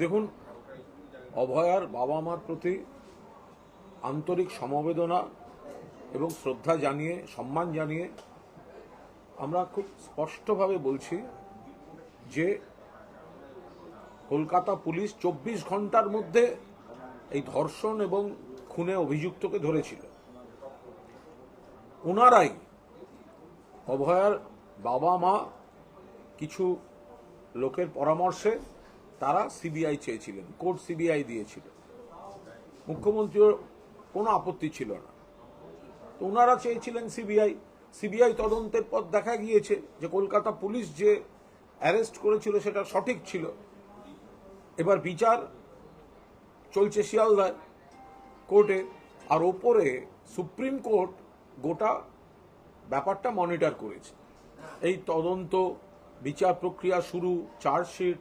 দেখুন, অভয়ার বাবা মার প্রতি আন্তরিক সমবেদনা এবং শ্রদ্ধা জানিয়ে, সম্মান জানিয়ে আমরা খুব স্পষ্টভাবে বলছি যে কলকাতা পুলিশ চব্বিশ ঘণ্টার মধ্যে এই ধর্ষণ এবং খুনে অভিযুক্তকে ধরেছিল। ওনারাই অভয়ার বাবা মা কিছু লোকের পরামর্শে তারা সিবিআই চেয়েছিলেন, কোর্ট সিবিআই দিয়েছিল। মুখ্যমন্ত্রীর কোনো আপত্তি ছিল না। তো ওনারা চেয়েছিলেন সিবিআই সিবিআই তদন্তের পর দেখা গিয়েছে যে কলকাতা পুলিশ যে অ্যারেস্ট করেছিল সেটা সঠিক ছিল। এবার বিচার চলছে শিয়ালদায়। কোর্টে, আর ওপরে সুপ্রিম কোর্ট গোটা ব্যাপারটা মনিটর করেছে। এই তদন্ত, বিচার প্রক্রিয়া শুরু, chargesheet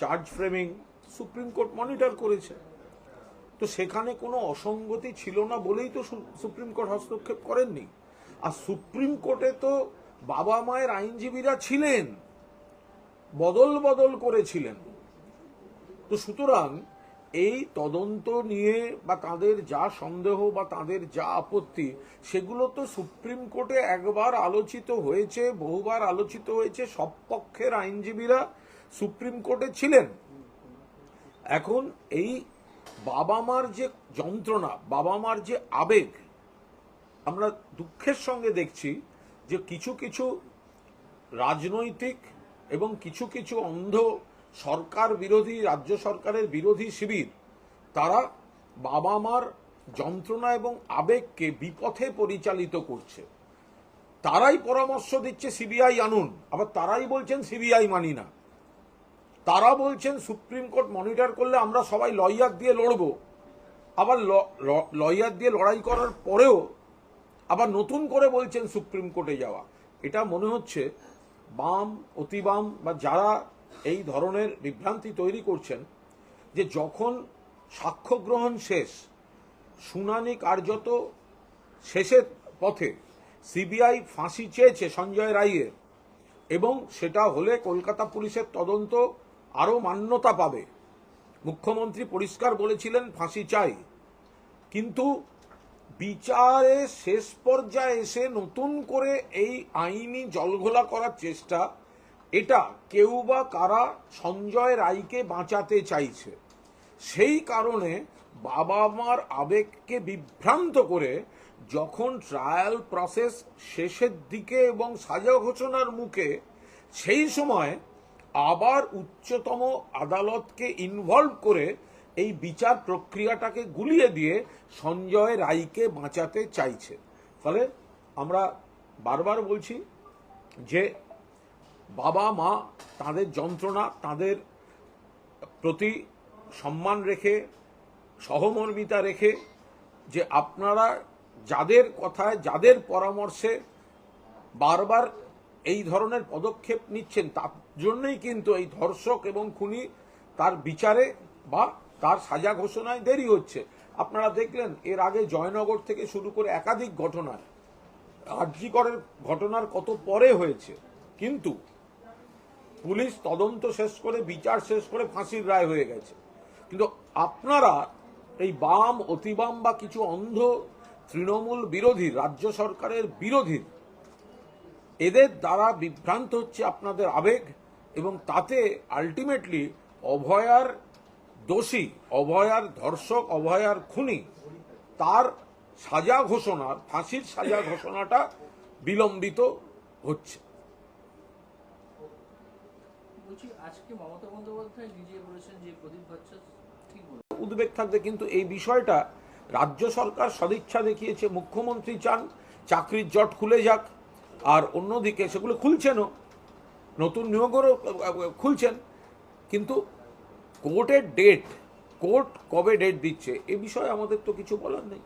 charge framing supreme court monitor করেছে। তো সেখানে কোনো অসঙ্গতি ছিল না বলেই তো সুপ্রিম কোর্ট হস্তক্ষেপ করেননি। আর সুপ্রিম কোর্টে তো বাবা মায়ের আইনজীবীরা ছিলেন, বদল বদল করেছিলেন। তো সুতরাং এই তদন্ত নিয়ে বা তাদের যা সন্দেহ বা তাদের যা আপত্তি, সেগুলো তো সুপ্রিম কোর্টে একবার আলোচিত হয়েছে, বহুবার আলোচিত হয়েছে সব পক্ষের আইনজীবীরা। সুপ্রিম কোর্টে ছিলেন। এখন এই বাবা মার যে যন্ত্রণা, বাবা মার যে আবেগ, আমরা দুঃখের সঙ্গে দেখছি যে কিছু কিছু রাজনৈতিক এবং কিছু কিছু অন্ধ সরকার বিরোধী, রাজ্য সরকারের বিরোধী শিবির, তারা বাবা মার যন্ত্রণা এবং আবেগকে বিপথে পরিচালিত করছে। তারাই পরামর্শ দিচ্ছে, সিবিআই আনুন। আবার তারাই বলছেন, সিবিআই মানি না। তারা বলছেন সুপ্রিম কোর্ট মনিটর করলে আমরা সবাই লয়ার দিয়ে লড়ব। আবার লয়ার দিয়ে লড়াই করার পরেও আবার নতুন করে বলছেন সুপ্রিম কোর্টে যাওয়া। এটা মনে হচ্ছে বাম, অতিবাম বা যারা এই ধরনের বিভ্রান্তি তৈরি করছেন, যে যখন সাক্ষ্য গ্রহণ শেষ, শুনানি কার্যত শেষের পথে সিবিআই ফাঁসি চেয়েছে সঞ্জয় রায়ের এবং সেটা হলে কলকাতা পুলিশের তদন্ত আরও মান্যতা পাবে। মুখ্যমন্ত্রী পরিষ্কার বলেছিলেন, ফাঁসি চাই। কিন্তু বিচারে শেষ পর্যায়ে এসে নতুন করে এই আইনি জলঘোলা করার চেষ্টা, এটা কেউ বা কারা সঞ্জয় রায়কে বাঁচাতে চাইছে। সেই কারণে বাবা মার আবেগকে বিভ্রান্ত করে যখন ট্রায়াল প্রসেস শেষের দিকে এবং সাজা ঘোষণার মুখে, সেই সময় আবার উচ্চতম আদালতকে ইনভলভ করে এই বিচার প্রক্রিয়াটাকে গুলিয়ে দিয়ে সঞ্জয় রায়কে বাঁচাতে চাইছে। ফলে আমরা বারবার বলছি যে বাবা, মা তাদের যন্ত্রণা, তাদের প্রতি সম্মান রেখে, সহমর্মিতা রেখে যে আপনারা যাদের কথায়, যাদের পরামর্শে বারবার এই ধরনের পদক্ষেপ নিচ্ছেন তার জন্যই কিন্তু এই ধর্ষক এবং খুনি তার বিচারে বা তার সাজা ঘোষণায় দেরি হচ্ছে। আপনারা দেখলেন, এর আগে জয়নগর থেকে শুরু করে একাধিক ঘটনায় আর্যিকরের ঘটনার কত পরে হয়েছে। কিন্তু পুলিশ তদন্ত শেষ করে, বিচার শেষ করে ফাঁসির রায় হয়ে গেছে। কিন্তু আপনারা এই বাম, অতিবাম বা কিছু অন্ধ তৃণমূল বিরোধী, রাজ্য সরকারের বিরোধী, এদের দ্বারা বিভ্রান্ত হচ্ছে আপনাদের আবেগ এবং তাতে আলটিমেটলি অভয়ার দোষী অভয়ার ধর্ষক অভয়ার খুনি তার সাজা ঘোষণার ফাঁসির সাজা ঘোষণাটা বিলম্বিত হচ্ছে। উদ্বেগ থাকবে কিন্তু এই বিষয়টা রাজ্য সরকার সদিচ্ছা দেখিয়েছে মুখ্যমন্ত্রী চান চাকরির জট খুলে যাক আর অন্যদিকে সেগুলো খুলছেনও নতুন নিয়োগেরও খুলছেন, কিন্তু কোর্টের ডেট কোর্ট কবে ডেট দিচ্ছে, এ বিষয়ে আমাদের তো কিছু বলার নেই।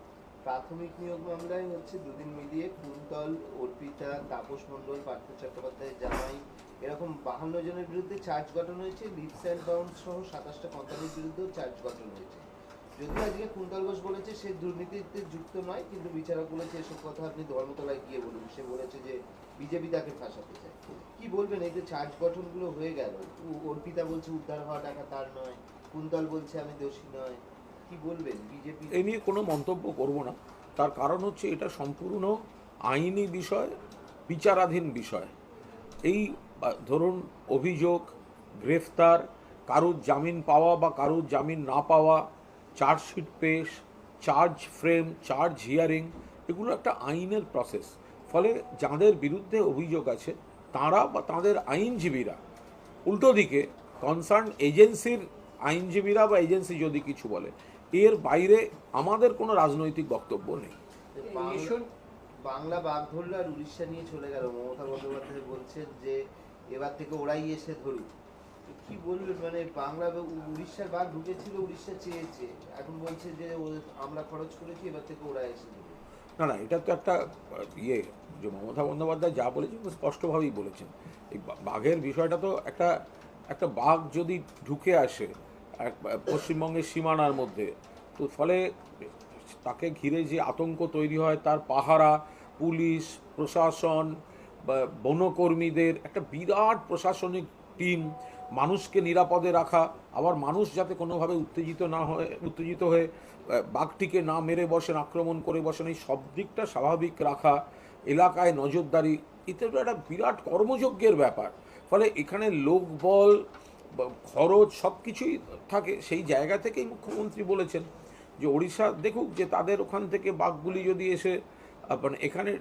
প্রাথমিক নিয়োগ মামলায় হচ্ছে দুদিন মিলিয়ে কুন্তল, অর্পিতা, তাপস মণ্ডল, পার্থ চট্টোপাধ্যায়, জামাই, এরকম বাহান্ন জনের বিরুদ্ধে চার্জ গঠন হয়েছে লিপস অ্যান্ড বাউন্ড সহ সাতাশটা কোম্পানির বিরুদ্ধেও চার্জ গঠন হয়েছে। যদিও আজকে কুন্তল ঘোষ বলেছে সে দুর্নীতিতে যুক্ত নয়, কিন্তু বিচারক বলেছে এসব কথা আপনি ধর্মতলায় গিয়ে বলুন। সে বলেছে যে বিজেপি তাকে ফাঁসাতে চায়। কি বলবেন? এই যে চার্জ গঠনগুলো হয়ে গেল। অর্পিতা বলছে উদ্ধার হওয়া টাকা তার নয়, কুন্তল বলছে আমি দোষী নয়। কি বলবেন? বিজেপি এ নিয়ে কোনো মন্তব্য করব না। তার কারণ হচ্ছে এটা সম্পূর্ণ আইনি বিষয়, বিচারাধীন বিষয়। এই ধরুন অভিযোগ, গ্রেফতার, কারুর জামিন পাওয়া বা কারুর জামিন না পাওয়া, চার্জশিট পেশ, চার্জ ফ্রেম, চার্জ হিয়ারিং, এগুলো একটা আইনের প্রসেস ফলে যাদের বিরুদ্ধে অভিযোগ আছে, তারা বা তাদের আইনজীবীরা, উল্টো দিকে কনসার্ন এজেন্সির আইনজীবীরা বা এজেন্সি যদি কিছু বলে, এর বাইরে আমাদের কোনো রাজনৈতিক বক্তব্য নেই। বাংলা- বাঘ ধরলো আর উড়িষ্যা নিয়ে চলে গেল। মমতা বন্দ্যোপাধ্যায় বলছেন যে, এবার থেকে ওরাই এসে ধরুক। কি বলবেন? মানে বাংলা উড়িষ্যার বাঘ ঢুকেছিল, উড়িষ্যা চেয়েছে। এখন বলছে যে আমরা খরচ করেছি, এবার থেকে ওরা এসে ধরুক। না না, এটা তো একটা ইয়ে যে মমতা বন্দ্যোপাধ্যায় যা বলেছেন স্পষ্টভাবেই বলেছেন। এই বাঘের বিষয়টা তো একটা একটা বাঘ যদি ঢুকে আসে পশ্চিমবঙ্গের সীমানার মধ্যে, তো ফলে তাকে ঘিরে যে আতঙ্ক তৈরি হয়, তার পাহারা, পুলিশ, প্রশাসন বনকর্মীদের, একটা বিরাট প্রশাসনিক টিম মানুষকে নিরাপদে রাখা, আবার মানুষ যাতে কোনোভাবে উত্তেজিত না হয়ে, উত্তেজিত হয়ে বাঘটিকে না মেরে বসেন, আক্রমণ করে বসেন, এই সব দিকটা স্বাভাবিক রাখা, এলাকায় নজরদারি তো একটা বিরাট কর্মযজ্ঞের ব্যাপার। ফলে এখানে লোকবল খরচ সব কিছুই থাকে। সেই জায়গা থেকেই মুখ্যমন্ত্রী বলেছেন যে, ওড়িশা দেখুক যে, তাদের ওখান থেকে বাঘগুলি যদি এসে মানে এখানে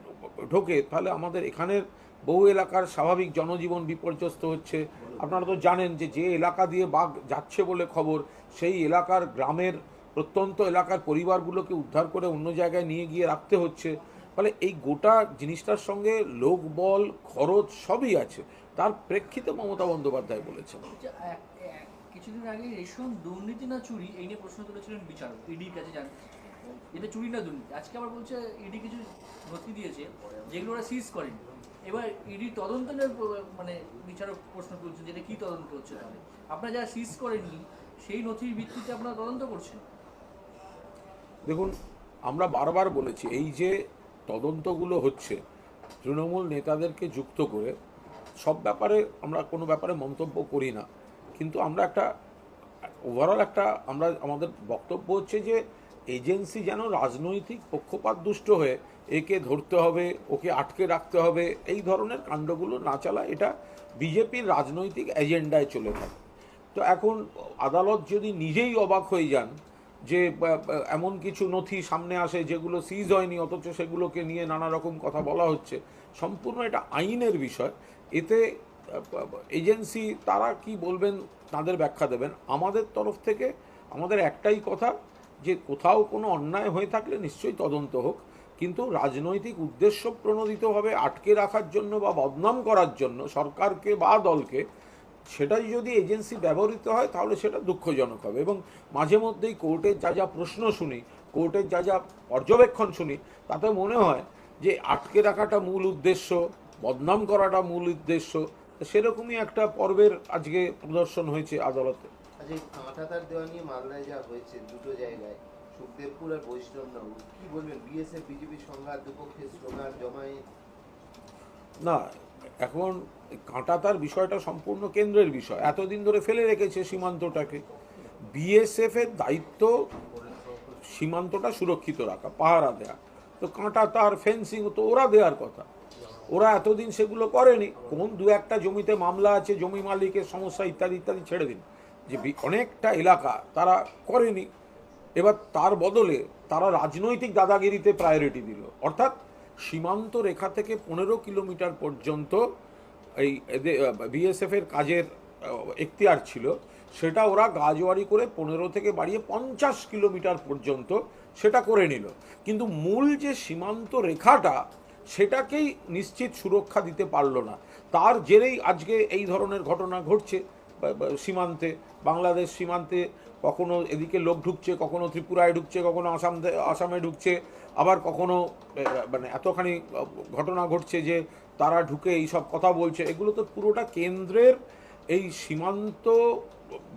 ঢোকে, তাহলে আমাদের এখানের বহু এলাকার স্বাভাবিক জনজীবন বিপর্যস্ত হচ্ছে। আপনারা তো জানেন যে যে এলাকা দিয়ে বাঘ যাচ্ছে বলে খবর, সেই এলাকার গ্রামের প্রত্যন্ত এলাকার পরিবারগুলোকে উদ্ধার করে অন্য জায়গায় নিয়ে গিয়ে রাখতে হচ্ছে। ফলে এই গোটা জিনিসটার সঙ্গে লোকবল খরচ সবই আছে। তার প্রেক্ষিতে মমতা বন্দ্যোপাধ্যায় বলেছেন। এক- কিছুদিন আগে রেশন দুর্নীতি না চুরি, এই নিয়ে প্রশ্ন তুলেছিলেন বিচারক, ইডির কাছে জানতে এটা চুরি না দুর্নীতি। আজকে আবার বলছে ইডি কিছু নথি দিয়েছে, যেগুলো ওরা সিজ করেনি। এবার ইডি তদন্ত মানে বিচারক প্রশ্ন তুলছেন যেটা কি তদন্ত হচ্ছে তাহলে। আপনারা যারা সিজ করেননি, সেই নথির ভিত্তিতে আপনারা তদন্ত করছেন। দেখুন, আমরা বারবার বলেছি, এই যে তদন্তগুলো হচ্ছে, তৃণমূল নেতাদেরকে যুক্ত করে, সব ব্যাপারে আমরা কোনো ব্যাপারে মন্তব্য করি না। কিন্তু আমরা একটা ওভারঅল একটা, আমরা, আমাদের বক্তব্য হচ্ছে যে এজেন্সি যেন রাজনৈতিক পক্ষপাত দুষ্ট হয়ে একে ধরতে হবে, ওকে আটকে রাখতে হবে, এই ধরনের কাণ্ডগুলো না চালা এটা বিজেপির রাজনৈতিক এজেন্ডায় চলে থাকে। তো এখন আদালত যদি নিজেই অবাক হয়ে যান যে এমন কিছু নথি সামনে আসে যেগুলো সিজ হয়নি, অথচ সেগুলোকে নিয়ে নানা রকম কথা বলা হচ্ছে, সম্পূর্ণ এটা আইনের বিষয়। এতে এজেন্সি তারা কি বলবেন তাদের ব্যাখ্যা দেবেন। আমাদের তরফ থেকে, আমাদের একটাই কথা যে কোথাও কোনো অন্যায় হয়ে থাকলে নিশ্চয়ই তদন্ত হোক, কিন্তু রাজনৈতিক উদ্দেশ্য প্রণোদিতভাবে আটকে রাখার জন্য বা বদনাম করার জন্য সরকারকে বা দলকে সেটাই যদি এজেন্সি ব্যবহৃত হয়, তাহলে সেটা দুঃখজনক হবে। এবং মাঝে মধ্যেই কোর্টের যা যা প্রশ্ন শুনি, কোর্টের যা যা পর্যবেক্ষণ শুনি, তাতে মনে হয় যে আটকে রাখাটা মূল উদ্দেশ্য, বদনাম করাটা মূল উদ্দেশ্য, সেরকমই একটা পর্বের আজকে প্রদর্শন হয়েছে আদালতে। আচ্ছা কাঁটাতার দেওয়া নিয়ে মালদায় যা হয়েছে দুটো জায়গায় বিএসএফ বিজেপি সংঘাত না, এখন কাঁটাতার বিষয়টা সম্পূর্ণ কেন্দ্রের বিষয়। এতদিন ধরে ফেলে রেখেছে সীমান্তটাকে। বিএসএফ এর দায়িত্ব সীমান্তটা সুরক্ষিত রাখা, পাহারা দেয়া। তো কাঁটা তার ফেন্সিং তো ওরা দেওয়ার কথা। ওরা এতদিন সেগুলো করেনি। কোন দু একটা জমিতে মামলা আছে, জমি মালিকের সমস্যা ইত্যাদি ইত্যাদি ছেড়ে দিন। যে অনেকটা এলাকা তারা করেনি। এবার তার বদলে তারা রাজনৈতিক দাদাগিরিতে প্রায়োরিটি দিল। অর্থাৎ সীমান্ত রেখা থেকে পনেরো কিলোমিটার পর্যন্ত এই বিএসএফ এর কাজের এখতিয়ার ছিল। সেটা ওরা গাজওয়ারি করে পনেরো থেকে বাড়িয়ে পঞ্চাশ কিলোমিটার পর্যন্ত সেটা করে নিল। কিন্তু মূল যে সীমান্ত রেখাটা, সেটাকেই নিশ্চিত সুরক্ষা দিতে পারল না। তার জেরেই আজকে এই ধরনের ঘটনা ঘটছে। সীমান্তে, বাংলাদেশ সীমান্তে কখনো এদিকে লোক ঢুকছে, কখনো ত্রিপুরায় ঢুকছে, কখনো আসাম আসামে ঢুকছে, আবার কখনো মানে এতখানি ঘটনা ঘটছে যে তারা ঢুকে এই সব কথা বলছে। এগুলো তো পুরোটা কেন্দ্রের এই সীমান্ত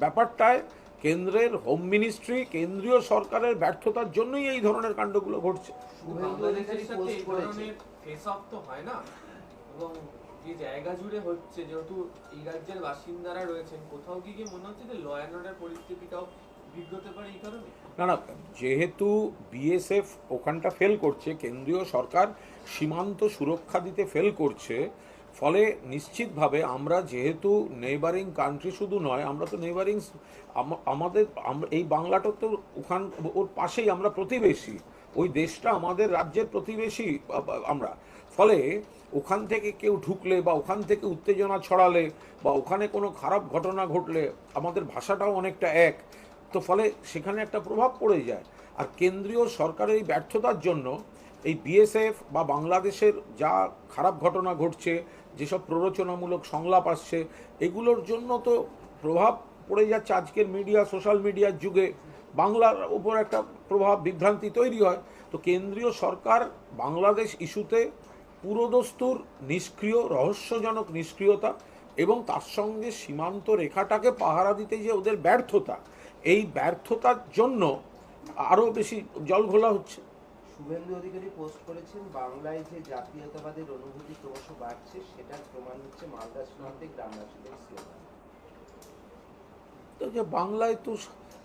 ব্যাপারটায় কেন্দ্রের হোম মিনিস্ট্রি, কেন্দ্রীয় সরকারের ব্যর্থতার জন্যই এই ধরনের কাণ্ডগুলো ঘটছে। যে জায়গা জুড়ে হচ্ছে, যেহেতু এই রাজ্যের বাসিন্দারা রয়েছেন, কোথাও কি কি মনে হচ্ছে যে ল অ্যান্ড অর্ডার পরিস্থিতিটাও না না, যেহেতু বিএসএফ ওখানটা ফেল করছে, কেন্দ্রীয় সরকার সীমান্ত সুরক্ষা দিতে ফেল করছে, ফলে নিশ্চিতভাবে আমরা যেহেতু নেইবারিং কান্ট্রি শুধু নয়, আমরা তো নেইবারিং আমাদের এই বাংলাটা তো ওখান, ওর পাশেই আমরা প্রতিবেশী, ওই দেশটা আমাদের রাজ্যের প্রতিবেশী আমরা। ফলে ওখান থেকে কেউ ঢুকলে বা ওখান থেকে উত্তেজনা ছড়ালে বা ওখানে কোনো খারাপ ঘটনা ঘটলে আমাদের ভাষাটাও অনেকটা এক। তো ফলে সেখানে একটা প্রভাব পড়ে যায়। আর কেন্দ্রীয় সরকারের এই ব্যর্থতার জন্য এই বিএসএফ বা বাংলাদেশের যা খারাপ ঘটনা ঘটছে, যেসব প্ররোচনামূলক সংলাপ আসছে, এগুলোর জন্য তো প্রভাব পড়ে যাচ্ছে আজকের মিডিয়া, সোশ্যাল মিডিয়ার যুগে। বাংলার উপর একটা প্রভাব বিভ্রান্তি তৈরি হয়। তো কেন্দ্রীয় সরকার বাংলাদেশ ইস্যুতে পুরোদস্তুর নিষ্ক্রিয় রহস্যজনক নিষ্ক্রিয়তা এবং তার সঙ্গে সীমান্ত রেখাটাকে পাহারা দিতে যে ওদের ব্যর্থতা এই ব্যর্থতার জন্য আরও বেশি জল ঘোলা হচ্ছে। শুভেন্দু অধিকারী পোস্ট করেছেন বাংলায় যে জাতীয়তাবাদের অনুভূতি ক্রমশ বাড়ছে সেটার প্রমাণ হচ্ছে মালদা সীমান্তে গ্রামবাসীদের তো যে বাংলায় তো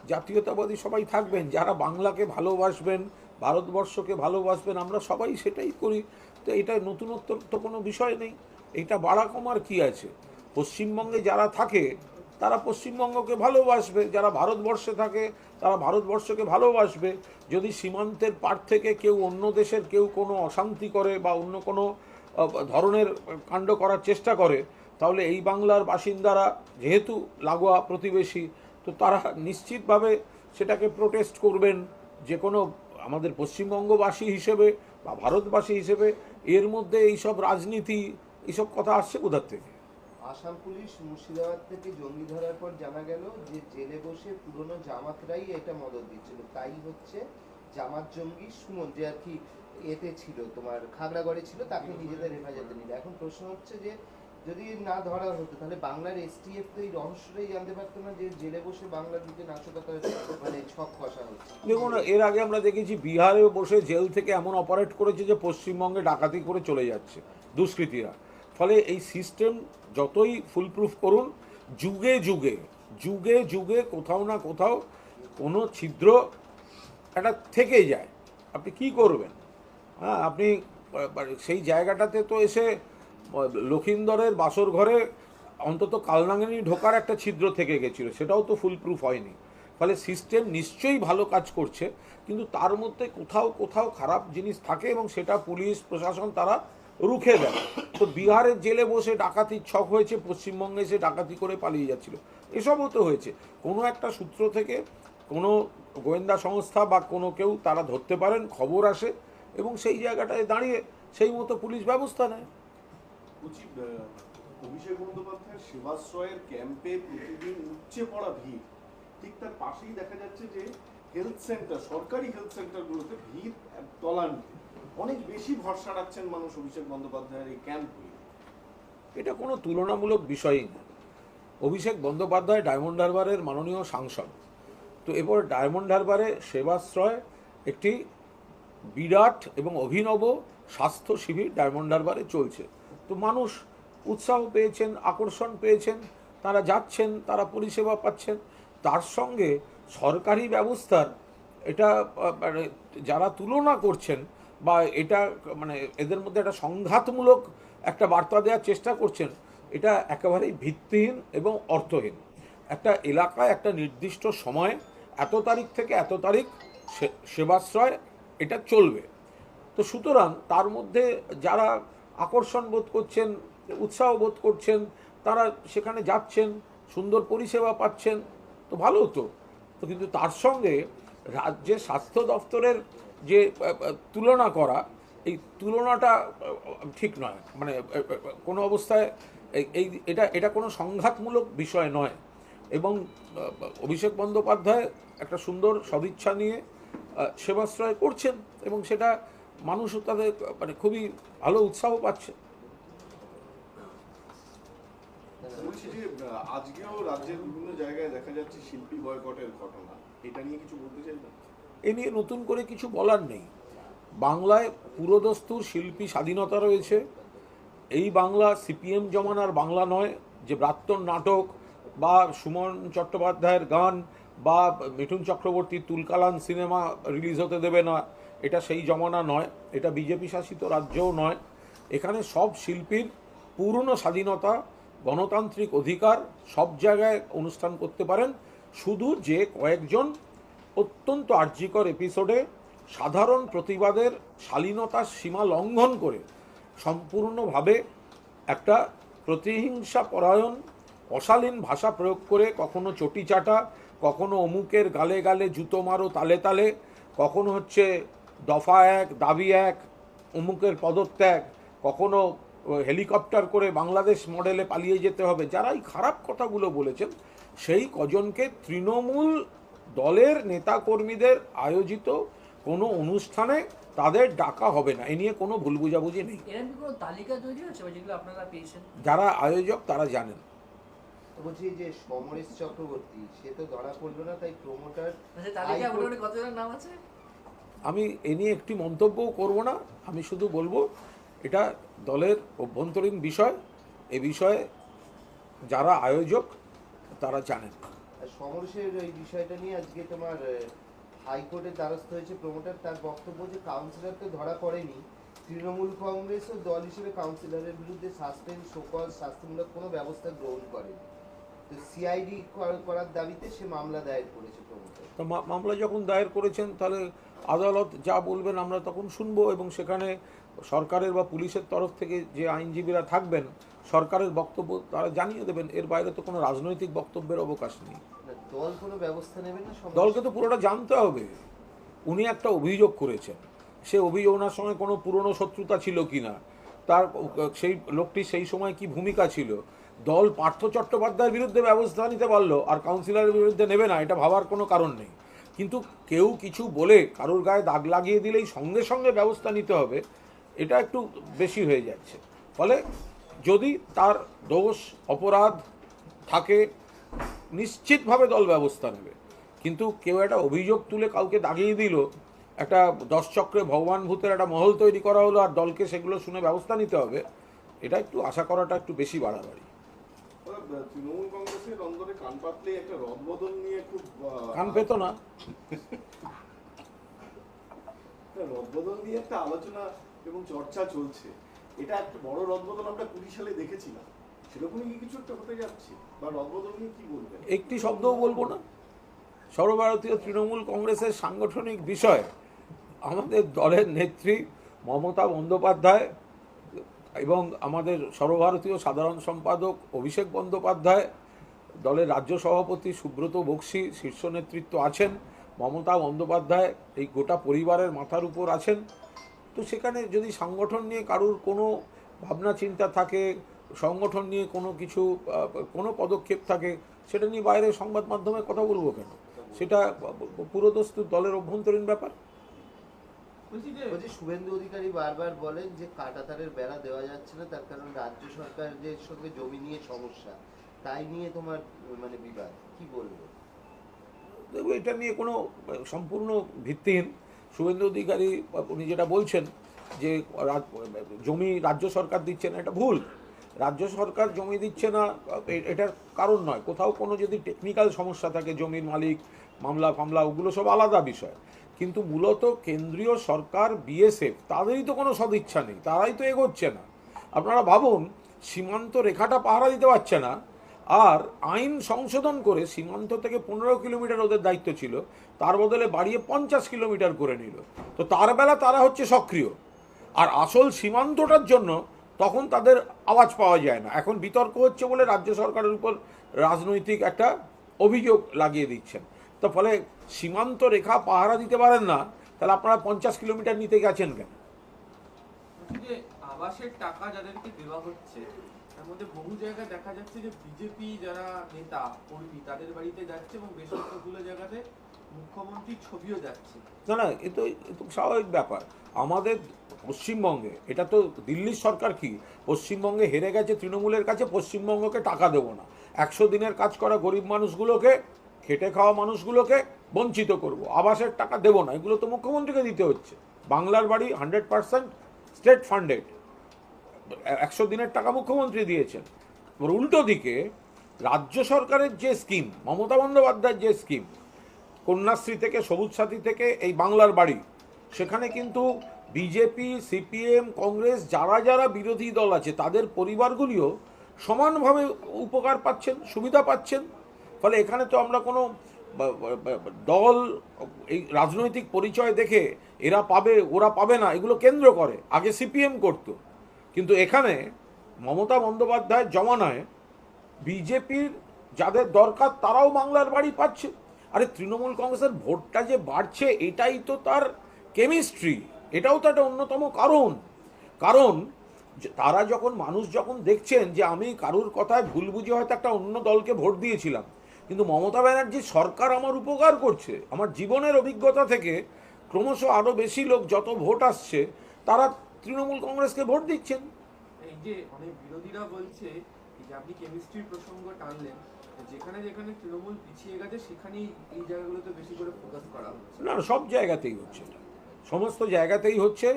জাতীয়তাবাদী সবাই থাকবেন যারা বাংলাকে ভালোবাসবেন ভারতবর্ষকে ভালোবাসবেন আমরা সবাই সেটাই করি। তো এটা নতুনত্ব তো কোনো বিষয় নেই। এটা বাড়া কমার কি আছে? পশ্চিমবঙ্গে যারা থাকে, তারা পশ্চিমবঙ্গকে ভালোবাসবে। যারা ভারতবর্ষে থাকে, তারা ভারতবর্ষকে ভালোবাসবে। যদি সীমান্তের পার থেকে কেউ অন্য দেশের কেউ কোনো অশান্তি করে বা অন্য কোনো ধরনের কাণ্ড করার চেষ্টা করে, তাহলে এই বাংলার বাসিন্দারা যেহেতু লাগোয়া প্রতিবেশী, তো তারা নিশ্চিতভাবে সেটাকে প্রোটেস্ট করবেন। যে কোনো আমাদের পশ্চিমবঙ্গবাসী হিসেবে বা ভারতবাসী হিসেবে এর মধ্যে এইসব রাজনীতি এইসব কথা আসছে কোথার থেকে? আসাম পুলিশ মুর্শিদাবাদ থেকে জঙ্গি ধরার পর জানা গেল যে জেলে বসে পুরনো জামাতরাই এটা মদত দিচ্ছিল। তাই হচ্ছে জামাত জঙ্গি সুমন যে আর কি এতে ছিল তোমার খাগড়াগড়ে ছিল তাকে নিজেদের হেফাজতে নিল। এখন প্রশ্ন হচ্ছে যে যদি না ধরা হতো, তাহলে বাংলার এসটিএফ তো এই রহস্যটাই জানতে পারতো না যে জেলে বসে বাংলার দিকে নাশকতা মানে ছক কষা হচ্ছে। দেখুন, এর আগে আমরা দেখেছি বিহারে বসে জেল থেকে এমন অপারেট করেছে যে পশ্চিমবঙ্গে ডাকাতি করে চলে যাচ্ছে দুষ্কৃতীরা। ফলে এই সিস্টেম যতই ফুলপ্রুফ করুন, যুগে যুগে যুগে যুগে কোথাও না কোথাও কোনো ছিদ্র একটা থেকে যায়। আপনি কি করবেন? হ্যাঁ আপনি সেই জায়গাটাতে তো এসে লখিন্দরের বাসর ঘরে অন্তত কালনাঙ্গিনী ঢোকার একটা ছিদ্র থেকে গেছিল, সেটাও তো ফুল প্রুফ হয়নি। ফলে সিস্টেম নিশ্চয়ই ভালো কাজ করছে, কিন্তু তার মধ্যে কোথাও কোথাও খারাপ জিনিস থাকে এবং সেটা পুলিশ, প্রশাসন তারা রুখে দেয়। তো বিহারের জেলে বসে ডাকাতির ছক হয়েছে, পশ্চিমবঙ্গে এসে ডাকাতি করে পালিয়ে যাচ্ছিল। এসবও তো হয়েছে। কোনো একটা সূত্র থেকে কোনো গোয়েন্দা সংস্থা বা কোনো কেউ তারা ধরতে পারেন, খবর আসে এবং সেই জায়গাটায় দাঁড়িয়ে সেই মতো পুলিশ ব্যবস্থা নেয়। বলছি অভিষেক বন্দ্যোপাধ্যায়ের সেবাশ্রয়ের ক্যাম্পে প্রতিদিন উপচে পড়া ভিড়। ঠিক তার পাশেই দেখা যাচ্ছে যে হেলথ সেন্টার সরকারি হেলথ সেন্টারগুলোতে ভিড় তলানিতে অনেক বেশি ভরসা রাখছেন মানুষ অভিষেক বন্দ্যোপাধ্যায়ের এই ক্যাম্পগুলি এটা কোনো তুলনামূলক বিষয়ই না। অভিষেক বন্দ্যোপাধ্যায় ডায়মন্ড হারবারের মাননীয় সাংসদ। তো এরপর ডায়মন্ড হারবারে সেবাশ্রয় একটি বিরাট এবং অভিনব স্বাস্থ্য শিবির ডায়মন্ড হারবারে চলছে। তো মানুষ উৎসাহ পেয়েছেন, আকর্ষণ পেয়েছেন, তারা যাচ্ছেন, তারা পরিষেবা পাচ্ছেন। তার সঙ্গে সরকারি ব্যবস্থার এটা মানে যারা তুলনা করছেন বা এটা মানে এদের মধ্যে একটা সংঘাতমূলক একটা বার্তা দেওয়ার চেষ্টা করছেন, এটা একেবারেই ভিত্তিহীন এবং অর্থহীন। একটা এলাকায় একটা নির্দিষ্ট সময়ে, এত তারিখ থেকে এত তারিখ সেবাশ্রয়, এটা চলবে। তো সুতরাং তার মধ্যে যারা আকর্ষণ বোধ করছেন, উৎসাহ বোধ করছেন, তারা সেখানে যাচ্ছেন, সুন্দর পরিষেবা পাচ্ছেন, তো ভালো তো তো কিন্তু তার সঙ্গে রাজ্যের স্বাস্থ্য দপ্তরের যে তুলনা করা, এই তুলনাটা ঠিক নয়। মানে কোনো অবস্থায় এই এটা এটা কোনো সংঘাতমূলক বিষয় নয়। এবং অভিষেক বন্দ্যোপাধ্যায় একটা সুন্দর সদিচ্ছা নিয়ে সেবাশ্রয় করছেন এবং সেটা মানুষও তাদের মানে খুবই ভালো উৎসাহ পাচ্ছে। বলছি যে আজকেও রাজ্যের বিভিন্ন জায়গায় দেখা যাচ্ছে শিল্পী বয়কটের ঘটনা। এটা নিয়ে কিছু বলতে চাইবেন এ নিয়ে নতুন করে কিছু বলার নেই। বাংলায় পুরোদস্তুর শিল্পী স্বাধীনতা রয়েছে। এই বাংলা সিপিএম জমানার বাংলা নয় যে ব্রাত্যন নাটক বা সুমন চট্টোপাধ্যায়ের গান বা মিঠুন চক্রবর্তীর তুলকালান সিনেমা রিলিজ হতে দেবে না এটা সেই জমানা নয়, এটা বিজেপি শাসিত রাজ্যও নয়। এখানে সব শিল্পীর পূর্ণ স্বাধীনতা, গণতান্ত্রিক অধিকার সব জায়গায় অনুষ্ঠান করতে পারেন। শুধু যে কয়েকজন অত্যন্ত আর্যিকর এপিসোডে সাধারণ প্রতিবাদের শালীনতার সীমা লঙ্ঘন করে সম্পূর্ণভাবে একটা প্রতিহিংসা পরায়ণ, অশালীন ভাষা প্রয়োগ করে কখনো চটি চাটা, কখনো অমুকের গালে গালে জুতো মারো তালে তালে, কখনো হচ্ছে দফা এক দাবি এক অমুকের পদত্যাগ কখনো হেলিকপ্টার করে বাংলাদেশ মডেলে পালিয়ে যেতে হবে। যারা এই খারাপ কথাগুলো বলেছেন সেই কজনকে তৃণমূল দলের নেতাকর্মীদের আয়োজিত কোনো অনুষ্ঠানে তাদের ডাকা হবে না। এ নিয়ে কোনো ভুল বুঝাবুঝি নেই। যারা আয়োজক তারা জানেন। বলছি যে সমরেশ চক্রবর্তী সে তো ধরা পড়ল না তাই প্রমোটার কতজনের নাম আছে? আমি এ নিয়ে একটি মন্তব্যও করব না। আমি শুধু বলব এটা দলের অভ্যন্তরীণ বিষয়। এ বিষয়ে যারা আয়োজক তারা জানেন। সমরেশের এই বিষয়টা নিয়ে আজকে তোমার হাইকোর্টের দ্বারস্থ হয়েছে প্রমোটার। তার বক্তব্য যে কাউন্সিলর তো ধরা পড়েনি তৃণমূল কংগ্রেসও দল হিসেবে কাউন্সিলরের বিরুদ্ধে সাসপেন্ড শোকজ শাস্তিমূলক কোনো ব্যবস্থা গ্রহণ করেনি। তো সিআইডি করার দাবিতে সে মামলা দায়ের করেছে প্রমোটার। তো মামলা যখন দায়ের করেছেন তাহলে আদালত যা বলবেন আমরা তখন শুনব এবং সেখানে সরকারের বা পুলিশের তরফ থেকে যে আইনজীবীরা থাকবেন সরকারের বক্তব্য তারা জানিয়ে দেবেন। এর বাইরে তো কোনো রাজনৈতিক বক্তব্যের অবকাশ নেই। দল কোনো ব্যবস্থা নেবে না দলকে তো পুরোটা জানতে হবে। উনি একটা অভিযোগ করেছেন। সে অভিযোগ ওনার সঙ্গে কোনো পুরনো শত্রুতা ছিল কিনা? তার সেই লোকটি সেই সময় কি ভূমিকা ছিল? দল পার্থ চট্টোপাধ্যায়ের বিরুদ্ধে ব্যবস্থা নিতে পারল আর কাউন্সিলরের বিরুদ্ধে নেবে না এটা ভাবার কোনো কারণ নেই। কিন্তু কেউ কিছু বলে কারোর গায়ে দাগ লাগিয়ে দিলেই সঙ্গে সঙ্গে ব্যবস্থা নিতে হবে, এটা একটু বেশি হয়ে যাচ্ছে। ফলে যদি তার দোষ, অপরাধ থাকে, নিশ্চিতভাবে দল ব্যবস্থা নেবে। কিন্তু কেউ একটা অভিযোগ তুলে কাউকে দাগিয়ে দিল, একটা দশ চক্রে ভগবান ভূতের একটা মহল তৈরি করা হলো আর দলকে সেগুলো শুনে ব্যবস্থা নিতে হবে, এটা একটু আশা করাটা একটু বেশি বাড়াবাড়ি। তৃণমূল কংগ্রেসের অন্দরে কান পাতলে একটা রদবদল নিয়ে খুব কান পেতো না। রদবদল নিয়ে একটা আলোচনা এবং চর্চা চলছে। এটা একটা বড় রদবদল আমরা কুড়ি সালে দেখেছিলাম। সেরকমই কিছু একটা হতে যাচ্ছে? বা রদবদল নিয়ে কি বলবেন? একটি শব্দও বলব না। সর্বভারতীয় তৃণমূল কংগ্রেসের সাংগঠনিক বিষয় আমাদের দলের নেত্রী মমতা বন্দ্যোপাধ্যায় এবং আমাদের সর্বভারতীয় সাধারণ সম্পাদক অভিষেক বন্দ্যোপাধ্যায়, দলের রাজ্য সভাপতি সুব্রত বক্সি, শীর্ষ নেতৃত্ব আছেন, মমতা বন্দ্যোপাধ্যায়, এই গোটা পরিবারের মাথার উপর আছেন। তো সেখানে যদি সংগঠন নিয়ে কারুর কোনো ভাবনা, চিন্তা থাকে, সংগঠন নিয়ে কোনো কিছু কোনো পদক্ষেপ থাকে, সেটা নিয়ে বাইরে সংবাদ মাধ্যমে কথা বলব কেন? সেটা পুরোদস্তু দলের অভ্যন্তরীণ ব্যাপার। বলছি যে শুভেন্দু অধিকারী বারবার বলেন যে কাটাতারের বেড়া দেওয়া যাচ্ছে না তার কারণ রাজ্য সরকারের সঙ্গে জমি নিয়ে সমস্যা তাই নিয়ে তোমার মানে বিবাদ কি বলব? দেখো এটা নিয়ে কোনো সম্পূর্ণ ভিত্তিহীন। শুভেন্দু অধিকারী উনি যেটা বলছেন যে জমি রাজ্য সরকার দিচ্ছে না এটা ভুল। রাজ্য সরকার জমি দিচ্ছে না এটার কারণ নয়। কোথাও কোনো যদি টেকনিক্যাল সমস্যা থাকে জমির মালিক মামলা ফামলা ওগুলো সব আলাদা বিষয়। কিন্তু মূলত কেন্দ্রীয় সরকার, বিএসএফ, তাদেরই তো কোনো সদিচ্ছা নেই, তারাই তো এগোচ্ছে না। আপনারা ভাবুন, সীমান্ত রেখাটা পাহারা দিতে পারছে না, আর আইন সংশোধন করে সীমান্ত থেকে পনেরো কিলোমিটার ওদের দায়িত্ব ছিল, তার বদলে বাড়িয়ে পঞ্চাশ কিলোমিটার করে নিল। তো তার বেলা তারা হচ্ছে সক্রিয়। আর আসল সীমান্তটার জন্য তখন তাদের আওয়াজ পাওয়া যায় না। এখন বিতর্ক হচ্ছে বলে রাজ্য সরকারের উপর রাজনৈতিক একটা অভিযোগ লাগিয়ে দিচ্ছেন। তো ফলে সীমান্ত রেখা পাহারা দিতে পারেন না তাহলে আপনারা পঞ্চাশ কিলোমিটার নিতে গেছেন কেন? যে আবাসের টাকা যাদেরকে দেওয়া হচ্ছে তার মধ্যে বহু জায়গায় দেখা যাচ্ছে যে বিজেপি যারা নেতা কর্মী তাদের বাড়িতে যাচ্ছে এবং বেশ কতগুলো জায়গাতে মুখ্যমন্ত্রীর ছবিও যাচ্ছে। না না এ তো স্বাভাবিক ব্যাপার। আমাদের পশ্চিমবঙ্গে এটা তো দিল্লির সরকার কি? পশ্চিমবঙ্গে হেরে গেছে তৃণমূলের কাছে পশ্চিমবঙ্গকে টাকা দেবো না। একশো দিনের কাজ করা গরিব মানুষগুলোকে খেটে খাওয়া মানুষগুলোকে বঞ্চিত করব। আবাসের টাকা দেবো না, এগুলো তো মুখ্যমন্ত্রীকে দিতে হচ্ছে। বাংলার বাড়ি হান্ড্রেড পার্সেন্ট স্টেট ফান্ডেড একশো দিনের টাকা মুখ্যমন্ত্রী দিয়েছেন। এবার উল্টো দিকে রাজ্য সরকারের যে স্কিম মমতা বন্দ্যোপাধ্যায়ের যে স্কিম কন্যাশ্রী থেকে, সবুজ সাথী থেকে এই বাংলার বাড়ি, সেখানে কিন্তু বিজেপি সিপিএম কংগ্রেস যারা যারা বিরোধী দল আছে, তাদের পরিবারগুলিও সমানভাবে উপকার পাচ্ছেন, সুবিধা পাচ্ছেন। ফলে এখানে তো আমরা কোনো দল, এই রাজনৈতিক পরিচয় দেখে এরা পাবে, ওরা পাবে না, এগুলো কেন্দ্র করে। আগে সিপিএম করতো। কিন্তু এখানে মমতা বন্দ্যোপাধ্যায়ের জমানায় বিজেপির যাদের দরকার তারাও বাংলার বাড়ি পাচ্ছে। আরে তৃণমূল কংগ্রেসের ভোটটা যে বাড়ছে, এটাই তো তার কেমিস্ট্রি। এটাও তো একটা অন্যতম কারণ। কারণ তারা যখন, মানুষ যখন দেখছেন যে আমি কারুর কথায় ভুল বুঝে হয়তো একটা অন্য দলকে ভোট দিয়েছিলাম কিন্তু মমতা ব্যানার্জি সরকার আমার উপকার করছে। আমার জীবনের অভিজ্ঞতা থেকে ক্রমশ আরও বেশি লোক যত ভোট আসছে তারা তৃণমূল কংগ্রেসকে ভোট দিচ্ছেন। এই যে অনেক বিরোধীরা বলছে যে আপনি কেমিস্ট্রির প্রসঙ্গ টানলেন যেখানে যেখানে তৃণমূল পিছিয়ে গেছে সেখানেই এই জায়গাগুলোতে বেশি করে ফোকাস করা হচ্ছে। না সব জায়গাতেই হচ্ছে এটা। সমস্ত জায়গাতেই হচ্ছে।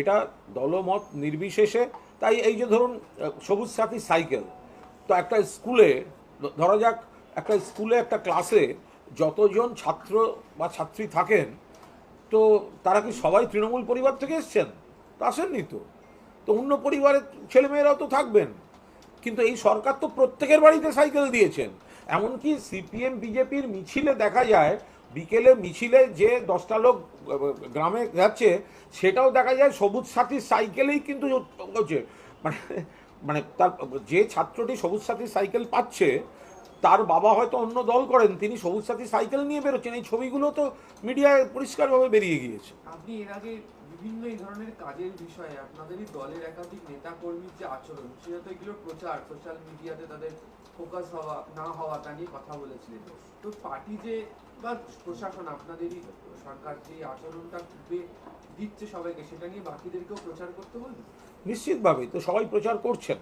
এটা দলমত নির্বিশেষে। তাই এই যে ধরুন সবুজ সাথী সাইকেল। তো একটা স্কুলে ধরা যাক একটা স্কুলে, একটা ক্লাসে যতজন ছাত্র বা ছাত্রী থাকেন, তো তারা কি সবাই তৃণমূল পরিবার থেকে এসছেন? তা আসেননি তো। তো অন্য পরিবারের ছেলেমেয়েরাও তো থাকবেন। কিন্তু এই সরকার তো প্রত্যেকের বাড়িতে সাইকেল দিয়েছেন। এমনকি সিপিএম, বিজেপির মিছিলে দেখা যায়, বিকেলে মিছিলে যে দশটা লোক গ্রামে যাচ্ছে, সেটাও দেখা যায় সবুজ সাথীর সাইকেলেই কিন্তু হচ্ছে। মানে মানে তার যে ছাত্রটি সবুজ সাথীর সাইকেল পাচ্ছে তার বাবা হয়তো অন্য দল করেন তিনি সবুজ সাথী সাইকেল নিয়ে বেরোচ্ছেন। এই ছবিগুলো তো মিডিয়ায় পরিষ্কারভাবে বেরিয়ে গিয়েছে। আপনি এর আগে বিভিন্ন এই ধরনের কাজের বিষয়ে আপনাদেরই দলের একাধিক নেতা কর্মীর যে আচরণ সেটা তো এগুলো প্রচার সোশ্যাল মিডিয়াতে তাদের ফোকাস হওয়া না হওয়া তা নিয়ে কথা বলেছিলেন। তো পার্টি যে বা প্রশাসন আপনাদেরই সরকার যে আচরণটা খুবই দিচ্ছে সবাইকে সেটা নিয়ে বাকিদেরকেও প্রচার করতে বলবেন নিশ্চিতভাবেই তো সবাই প্রচার করছেন।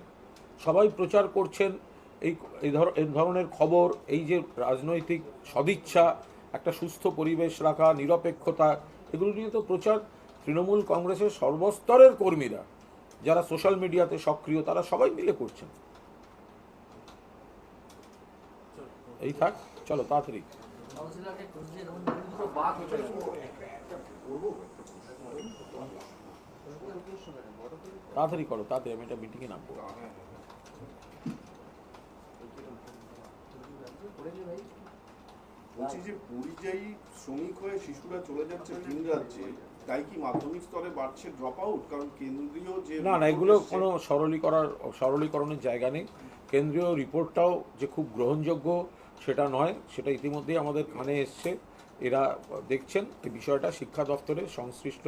সবাই প্রচার করছেন এই এই ধর, এই ধরনের খবর, এই যে রাজনৈতিক সদিচ্ছা, একটা সুস্থ পরিবেশ রাখা, নিরপেক্ষতা, এগুলো নিয়ে তো প্রচার তৃণমূল কংগ্রেসের সর্বস্তরের কর্মীরা, যারা সোশ্যাল মিডিয়াতে সক্রিয়, তারা সবাই মিলে করছেন। এই থাক, চলো তাড়াতাড়ি। তাড়াতাড়ি করো, তাড়াতাড়ি, আমি এটা মিটিংয়ে নামবো। বলছি যে পরিযায়ী শ্রমিক হয়ে শিশুরা চলে যাচ্ছে ভিন রাজ্যে তাই কি মাধ্যমিক স্তরে বাড়ছে ড্রপ আউট কারণ কেন্দ্রীয় যে না না এগুলো কোনো সরলীকরার সরলীকরণের জায়গা নেই। কেন্দ্রীয় রিপোর্টটাও যে খুব গ্রহণযোগ্য সেটা নয় সেটা ইতিমধ্যেই আমাদের কানে এসছে। এরা দেখছেন এই বিষয়টা। শিক্ষা দপ্তরের সংশ্লিষ্ট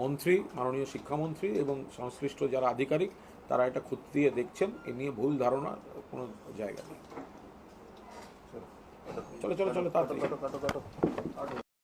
মন্ত্রী মাননীয় শিক্ষামন্ত্রী এবং সংশ্লিষ্ট যারা আধিকারিক তারা এটা খতিয়ে দেখছেন। এ নিয়ে ভুল ধারণা কোনো জায়গা নেই। চলো চলো চলো তাড়াতাড়ি।